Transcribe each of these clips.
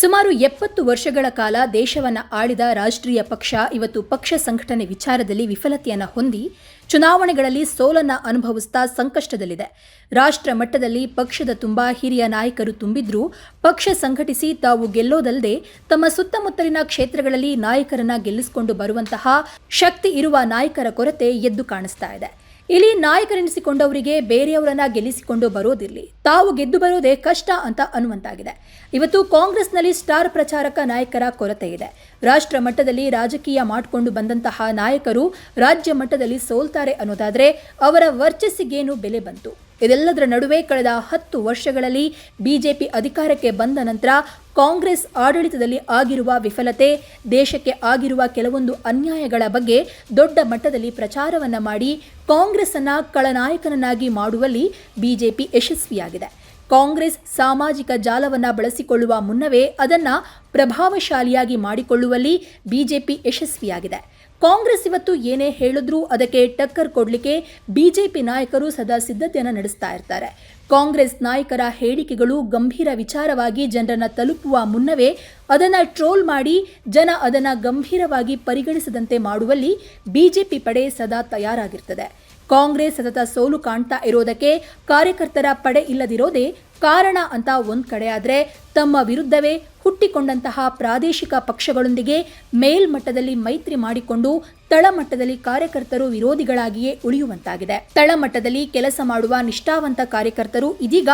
ಸುಮಾರು ಎಪ್ಪತ್ತು ವರ್ಷಗಳ ಕಾಲ ದೇಶವನ್ನು ಆಳಿದ ರಾಷ್ಟ್ರೀಯ ಪಕ್ಷ ಇವತ್ತು ಪಕ್ಷ ಸಂಘಟನೆ ವಿಚಾರದಲ್ಲಿ ವಿಫಲತೆಯನ್ನು ಹೊಂದಿ ಚುನಾವಣೆಗಳಲ್ಲಿ ಸೋಲನ್ನ ಅನುಭವಿಸ್ತಾ ಸಂಕಷ್ಟದಲ್ಲಿದೆ. ರಾಷ್ಟ್ರ ಮಟ್ಟದಲ್ಲಿ ಪಕ್ಷದ ತುಂಬಾ ಹಿರಿಯ ನಾಯಕರು ತುಂಬಿದ್ರೂ. ಪಕ್ಷ ಸಂಘಟಿಸಿ ತಾವು ಗೆಲ್ಲೋದಲ್ಲದೆ ತಮ್ಮ ಸುತ್ತಮುತ್ತಲಿನ ಕ್ಷೇತ್ರಗಳಲ್ಲಿ ನಾಯಕರನ್ನ ಗೆಲ್ಲಿಸಿಕೊಂಡು ಬರುವಂತಹ ಶಕ್ತಿ ಇರುವ ನಾಯಕರ ಕೊರತೆ ಎದ್ದು ಕಾಣಿಸ್ತಾ ಇದೆ. ಇಲ್ಲಿ ನಾಯಕರೆನಿಸಿಕೊಂಡವರಿಗೆ ಬೇರೆಯವರನ್ನ ಗೆಲ್ಲಿಸಿಕೊಂಡು ಬರೋದಿರಲಿ. ತಾವು ಗೆದ್ದು ಬರೋದೇ ಕಷ್ಟ ಅಂತ ಅನ್ನುವಂತಾಗಿದೆ. ಇವತ್ತು ಕಾಂಗ್ರೆಸ್ನಲ್ಲಿ ಸ್ಟಾರ್ ಪ್ರಚಾರಕ ನಾಯಕರ ಕೊರತೆ ಇದೆ. ರಾಷ್ಟ್ರ ಮಟ್ಟದಲ್ಲಿ ರಾಜಕೀಯ ಮಾಡಿಕೊಂಡು ಬಂದಂತಹ ನಾಯಕರು ರಾಜ್ಯ ಮಟ್ಟದಲ್ಲಿ ಸೋಲ್ತಾರೆ ಅನ್ನೋದಾದ್ರೆ ಅವರ ವರ್ಚಸ್ಸಿಗೇನು ಬೆಲೆ ಬಂತು? ಇದೆಲ್ಲದರ ನಡುವೆ ಕಳೆದ ಹತ್ತು ವರ್ಷಗಳಲ್ಲಿ ಬಿಜೆಪಿ ಅಧಿಕಾರಕ್ಕೆ ಬಂದ ನಂತರ ಕಾಂಗ್ರೆಸ್ ಆಡಳಿತದಲ್ಲಿ ಆಗಿರುವ ವಿಫಲತೆ, ದೇಶಕ್ಕೆ ಆಗಿರುವ ಕೆಲವೊಂದು ಅನ್ಯಾಯಗಳ ಬಗ್ಗೆ ದೊಡ್ಡ ಮಟ್ಟದಲ್ಲಿ ಪ್ರಚಾರವನ್ನು ಮಾಡಿ ಕಾಂಗ್ರೆಸ್ ಅನ್ನ ಕಳನಾಯಕನನ್ನಾಗಿ ಮಾಡುವಲ್ಲಿ ಬಿಜೆಪಿ ಯಶಸ್ವಿಯಾಗಿದೆ. ಕಾಂಗ್ರೆಸ್ ಸಾಮಾಜಿಕ ಜಾಲವನ್ನ ಬಳಸಿಕೊಳ್ಳುವ ಮುನ್ನವೇ ಅದನ್ನ ಪ್ರಭಾವಶಾಲಿಯಾಗಿ ಮಾಡಿಕೊಳ್ಳುವಲ್ಲಿ ಬಿಜೆಪಿ ಯಶಸ್ವಿಯಾಗಿದೆ. ಕಾಂಗ್ರೆಸ್ ಇವತ್ತು ಏನೇ ಹೇಳಿದ್ರೂ ಅದಕ್ಕೆ ಟಕ್ಕರ್ ಕೊಡಲಿಕ್ಕೆ ಬಿಜೆಪಿ ನಾಯಕರು ಸದಾ ಸಿದ್ಧತೆಯನ್ನು ನಡೆಸ್ತಾ ಇರ್ತಾರೆ. ಕಾಂಗ್ರೆಸ್ ನಾಯಕರ ಹೇಳಿಕೆಗಳು ಗಂಭೀರ ವಿಚಾರವಾಗಿ ಜನರನ್ನು ತಲುಪುವ ಮುನ್ನವೇ ಅದನ್ನು ಟ್ರೋಲ್ ಮಾಡಿ ಜನ ಅದನ್ನು ಗಂಭೀರವಾಗಿ ಪರಿಗಣಿಸದಂತೆ ಮಾಡುವಲ್ಲಿ ಬಿಜೆಪಿ ಪಡೆ ಸದಾ ತಯಾರಾಗಿರ್ತದೆ. ಕಾಂಗ್ರೆಸ್ ಸತತ ಸೋಲು ಕಾಣ್ತಾ ಇರೋದಕ್ಕೆ ಕಾರ್ಯಕರ್ತರ ಪಡೆ ಇಲ್ಲದಿರೋದೇ ಕಾರಣ ಅಂತ ಒಂದು ಕಡೆ ಆದ್ರೆ ತಮ್ಮ ವಿರುದ್ಧವೇ ಹುಟ್ಟಿಕೊಂಡಂತಹ ಪ್ರಾದೇಶಿಕ ಪಕ್ಷಗಳೊಂದಿಗೆ ಮೇಲ್ಮಟ್ಟದಲ್ಲಿ ಮೈತ್ರಿ ಮಾಡಿಕೊಂಡು ತಳಮಟ್ಟದಲ್ಲಿ ಕಾರ್ಯಕರ್ತರು ವಿರೋಧಿಗಳಾಗಿಯೇ ಉಳಿಯುವಂತಾಗಿದೆ. ತಳಮಟ್ಟದಲ್ಲಿ ಕೆಲಸ ಮಾಡುವ ನಿಷ್ಠಾವಂತ ಕಾರ್ಯಕರ್ತರು ಇದೀಗ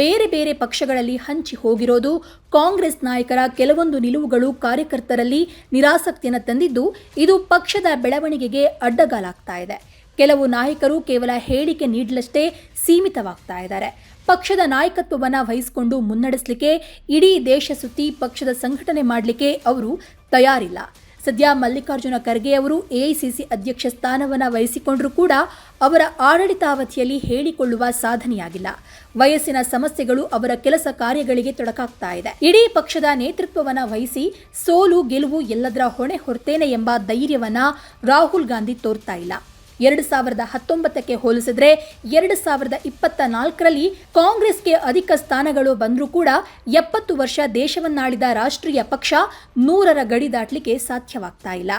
ಬೇರೆ ಬೇರೆ ಪಕ್ಷಗಳಲ್ಲಿ ಹಂಚಿ ಹೋಗಿರೋದು ಕಾಂಗ್ರೆಸ್ ನಾಯಕರ ಕೆಲವೊಂದು ನಿಲುವುಗಳು ಕಾರ್ಯಕರ್ತರಲ್ಲಿ ನಿರಾಸಕ್ತಿಯನ್ನು ತಂದಿದ್ದು ಇದು ಪಕ್ಷದ ಬೆಳವಣಿಗೆಗೆ ಅಡ್ಡಗಾಲಾಗ್ತಾ ಇದೆ. ಕೆಲವು ನಾಯಕರು ಕೇವಲ ಹೇಳಿಕೆ ನೀಡಲಷ್ಟೇ ಸೀಮಿತವಾಗ್ತಾ ಇದ್ದಾರೆ. ಪಕ್ಷದ ನಾಯಕತ್ವವನ್ನು ವಹಿಸಿಕೊಂಡು ಮುನ್ನಡೆಸಲಿಕ್ಕೆ ಇಡೀ ದೇಶ ಸುತ್ತಿ ಪಕ್ಷದ ಸಂಘಟನೆ ಮಾಡಲಿಕ್ಕೆ ಅವರು ತಯಾರಿಲ್ಲ. ಸದ್ಯ ಮಲ್ಲಿಕಾರ್ಜುನ ಖರ್ಗೆ ಅವರು ಎಐಸಿಸಿ ಅಧ್ಯಕ್ಷ ಸ್ಥಾನವನ್ನು ವಹಿಸಿಕೊಂಡರೂ ಕೂಡ ಅವರ ಆಡಳಿತಾವಧಿಯಲ್ಲಿ ಹೇಳಿಕೊಳ್ಳುವ ಸಾಧನೆಯಾಗಿಲ್ಲ. ವಯಸ್ಸಿನ ಸಮಸ್ಯೆಗಳು ಅವರ ಕೆಲಸ ಕಾರ್ಯಗಳಿಗೆ ತೊಡಕಾಗ್ತಾ ಇದೆ. ಇಡೀ ಪಕ್ಷದ ನೇತೃತ್ವವನ್ನು ವಹಿಸಿ ಸೋಲು ಗೆಲುವು ಎಲ್ಲದರ ಹೊಣೆ ಹೊರ್ತೇನೆ ಎಂಬ ಧೈರ್ಯವನ್ನ ರಾಹುಲ್ ಗಾಂಧಿ ತೋರ್ತಾ ಇಲ್ಲ. ಎರಡು ಸಾವಿರದ ಹತ್ತೊಂಬತ್ತಕ್ಕೆ ಹೋಲಿಸಿದ್ರೆ ಎರಡು ಸಾವಿರದ ಇಪ್ಪತ್ತ ನಾಲ್ಕರಲ್ಲಿ ಕಾಂಗ್ರೆಸ್ಗೆ ಅಧಿಕ ಸ್ಥಾನಗಳು ಬಂದರೂ ಕೂಡ ಎಪ್ಪತ್ತು ವರ್ಷ ದೇಶವನ್ನಾಳಿದ ರಾಷ್ಟ್ರೀಯ ಪಕ್ಷ ನೂರರ ಗಡಿ ದಾಟಲಿಕ್ಕೆ ಸಾಧ್ಯವಾಗ್ತಾ ಇಲ್ಲ.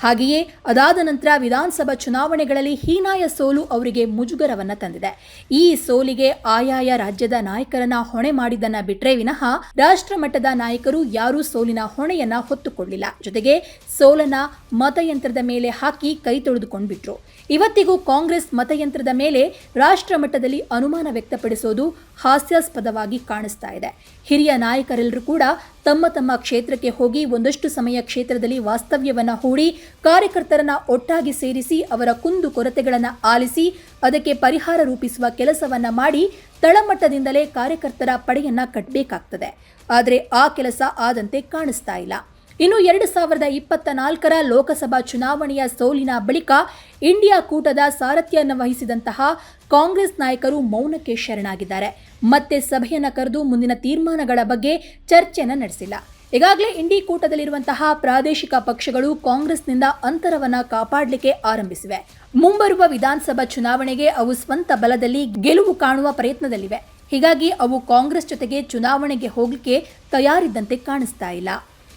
ಹಾಗೆಯೇ ಅದಾದ ನಂತರ ವಿಧಾನಸಭಾ ಚುನಾವಣೆಗಳಲ್ಲಿ ಹೀನಾಯ ಸೋಲು ಅವರಿಗೆ ಮುಜುಗರವನ್ನ ತಂದಿದೆ. ಈ ಸೋಲಿಗೆ ಆಯಾಯ ರಾಜ್ಯದ ನಾಯಕರನ್ನ ಹೊಣೆ ಮಾಡಿದ್ದನ್ನ ಬಿಟ್ರೆ ವಿನಃ ರಾಷ್ಟ್ರ ಮಟ್ಟದ ನಾಯಕರು ಯಾರೂ ಸೋಲಿನ ಹೊಣೆಯನ್ನ ಹೊತ್ತುಕೊಳ್ಳಿಲ್ಲ. ಜೊತೆಗೆ ಸೋಲನ ಮತಯಂತ್ರದ ಮೇಲೆ ಹಾಕಿ ಕೈ ತೊಳೆದುಕೊಂಡ್ಬಿಟ್ರು. ಇವತ್ತಿಗೂ ಕಾಂಗ್ರೆಸ್ ಮತಯಂತ್ರದ ಮೇಲೆ ರಾಷ್ಟ್ರ ಮಟ್ಟದಲ್ಲಿ ಅನುಮಾನ ವ್ಯಕ್ತಪಡಿಸೋದು ಹಾಸ್ಯಾಸ್ಪದವಾಗಿ ಕಾಣಿಸ್ತಾ ಇದೆ. ಹಿರಿಯ ನಾಯಕರೆಲ್ಲರೂ ಕೂಡ ತಮ್ಮ ತಮ್ಮ ಕ್ಷೇತ್ರಕ್ಕೆ ಹೋಗಿ ಒಂದಷ್ಟು ಸಮಯ ಕ್ಷೇತ್ರದಲ್ಲಿ ವಾಸ್ತವ್ಯವನ್ನು ಹೂಡಿ ಕಾರ್ಯಕರ್ತರನ್ನ ಒಟ್ಟಾಗಿ ಸೇರಿಸಿ ಅವರ ಕುಂದು ಕೊರತೆಗಳನ್ನು ಆಲಿಸಿ ಅದಕ್ಕೆ ಪರಿಹಾರ ರೂಪಿಸುವ ಕೆಲಸವನ್ನ ಮಾಡಿ ತಳಮಟ್ಟದಿಂದಲೇ ಕಾರ್ಯಕರ್ತರ ಪಡೆಯನ್ನ ಕಟ್ಟಬೇಕಾಗ್ತದೆ ಆದರೆ ಆ ಕೆಲಸ ಆದಂತೆ ಕಾಣಿಸ್ತಾ ಇಲ್ಲ. ಇನ್ನು ಎರಡು ಸಾವಿರದ ಇಪ್ಪತ್ತ ನಾಲ್ಕರ ಲೋಕಸಭಾ ಚುನಾವಣೆಯ ಸೋಲಿನ ಬಳಿಕ ಇಂಡಿಯಾ ಕೂಟದ ಸಾರಥ್ಯವನ್ನು ವಹಿಸಿದಂತಹ ಕಾಂಗ್ರೆಸ್ ನಾಯಕರು ಮೌನಕ್ಕೆ ಶರಣಾಗಿದ್ದಾರೆ. ಮತ್ತೆ ಸಭೆಯನ್ನು ಕರೆದು ಮುಂದಿನ ತೀರ್ಮಾನಗಳ ಬಗ್ಗೆ ಚರ್ಚೆಯನ್ನು ನಡೆಸಿಲ್ಲ. ಈಗಾಗಲೇ ಇಂಡಿ ಕೂಟದಲ್ಲಿರುವಂತಹ ಪ್ರಾದೇಶಿಕ ಪಕ್ಷಗಳು ಕಾಂಗ್ರೆಸ್ನಿಂದ ಅಂತರವನ್ನ ಕಾಪಾಡಲಿಕ್ಕೆ ಆರಂಭಿಸಿವೆ. ಮುಂಬರುವ ವಿಧಾನಸಭಾ ಚುನಾವಣೆಗೆ ಅವು ಸ್ವಂತ ಬಲದಲ್ಲಿ ಗೆಲುವು ಕಾಣುವ ಪ್ರಯತ್ನದಲ್ಲಿವೆ. ಹೀಗಾಗಿ ಅವು ಕಾಂಗ್ರೆಸ್ ಜೊತೆಗೆ ಚುನಾವಣೆಗೆ ಹೋಗಲಿಕ್ಕೆ ತಯಾರಿದ್ದಂತೆ ಕಾಣಿಸ್ತಾ ಇಲ್ಲ.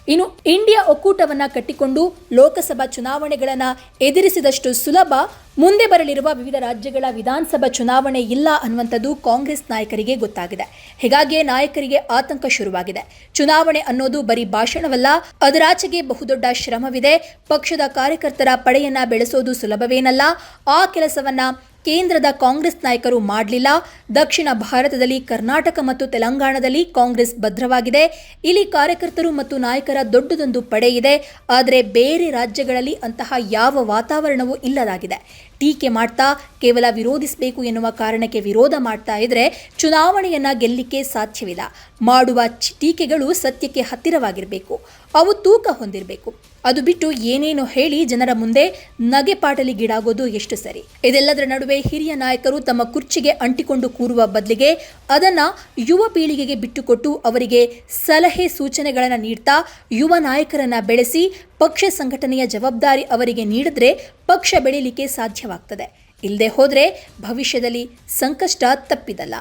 ಇನ್ನು ಇಂಡಿಯಾ ಒಕ್ಕೂಟವನ್ನ ಕಟ್ಟಿಕೊಂಡು ಲೋಕಸಭಾ ಚುನಾವಣೆಗಳನ್ನು ಎದುರಿಸಿದಷ್ಟು ಸುಲಭ, ಮುಂದೆ ಬರಲಿರುವ ವಿವಿಧ ರಾಜ್ಯಗಳ ವಿಧಾನಸಭಾ ಚುನಾವಣೆ ಇಲ್ಲ ಅನ್ನುವಂಥದ್ದು ಕಾಂಗ್ರೆಸ್ ನಾಯಕರಿಗೆ ಗೊತ್ತಾಗಿದೆ. ಹೀಗಾಗಿಯೇ ನಾಯಕರಿಗೆ ಆತಂಕ ಶುರುವಾಗಿದೆ. ಚುನಾವಣೆ ಅನ್ನೋದು ಬರೀ ಭಾಷಣವಲ್ಲ, ಅದರಾಚೆಗೆ ಬಹುದೊಡ್ಡ ಶ್ರಮವಿದೆ. ಪಕ್ಷದ ಕಾರ್ಯಕರ್ತರ ಪಡೆಯನ್ನ ಬೆಳೆಸೋದು ಸುಲಭವೇನಲ್ಲ, ಆ ಕೆಲಸವನ್ನ ಕೇಂದ್ರದ ಕಾಂಗ್ರೆಸ್ ನಾಯಕರು ಮಾಡಲಿಲ್ಲ. ದಕ್ಷಿಣ ಭಾರತದಲ್ಲಿ ಕರ್ನಾಟಕ ಮತ್ತು ತೆಲಂಗಾಣದಲ್ಲಿ ಕಾಂಗ್ರೆಸ್ ಭದ್ರವಾಗಿದೆ. ಇಲ್ಲಿ ಕಾರ್ಯಕರ್ತರು ಮತ್ತು ನಾಯಕರ ದೊಡ್ಡದೊಂದು ಪಡೆ ಇದೆ. ಆದರೆ ಬೇರೆ ರಾಜ್ಯಗಳಲ್ಲಿ ಅಂತಹ ಯಾವ ವಾತಾವರಣವೂ ಇಲ್ಲದಾಗಿದೆ. ಟೀಕೆ ಮಾಡ್ತಾ, ಕೇವಲ ವಿರೋಧಿಸಬೇಕು ಎನ್ನುವ ಕಾರಣಕ್ಕೆ ವಿರೋಧ ಮಾಡ್ತಾ ಇದ್ರೆ ಚುನಾವಣೆಯನ್ನ ಗೆಲ್ಲಿಕ್ಕೆ ಸಾಧ್ಯವಿಲ್ಲ. ಮಾಡುವ ಟೀಕೆಗಳು ಸತ್ಯಕ್ಕೆ ಹತ್ತಿರವಾಗಿರಬೇಕು. ಅವು ತೂಕ ಹೊಂದಿರಬೇಕು. ಅದು ಬಿಟ್ಟು ಏನೇನೋ ಹೇಳಿ ಜನರ ಮುಂದೆ ನಗೆಪಾಟಲಿಗೀಡಾಗೋದು ಎಷ್ಟು ಸರಿ? ಇದೆಲ್ಲದರ ನಡುವೆ ಹಿರಿಯ ನಾಯಕರು ತಮ್ಮ ಕುರ್ಚಿಗೆ ಅಂಟಿಕೊಂಡು ಕೂರುವ ಬದಲಿಗೆ ಅದನ್ನ ಯುವ ಪೀಳಿಗೆಗೆ ಬಿಟ್ಟುಕೊಟ್ಟು ಅವರಿಗೆ ಸಲಹೆ ಸೂಚನೆಗಳನ್ನು ನೀಡ್ತಾ ಯುವ ನಾಯಕರನ್ನ ಬೆಳೆಸಿ ಪಕ್ಷ ಸಂಘಟನೆಯ ಜವಾಬ್ದಾರಿ ಅವರಿಗೆ ನೀಡಿದ್ರೆ ಪಕ್ಷ ಬೆಳೀಲಿಕ್ಕೆ ಸಾಧ್ಯವಾಗ್ತದೆ. ಇಲ್ಲದೆ ಹೋದರೆ ಭವಿಷ್ಯದಲ್ಲಿ ಸಂಕಷ್ಟ ತಪ್ಪಿದಲ್ಲ.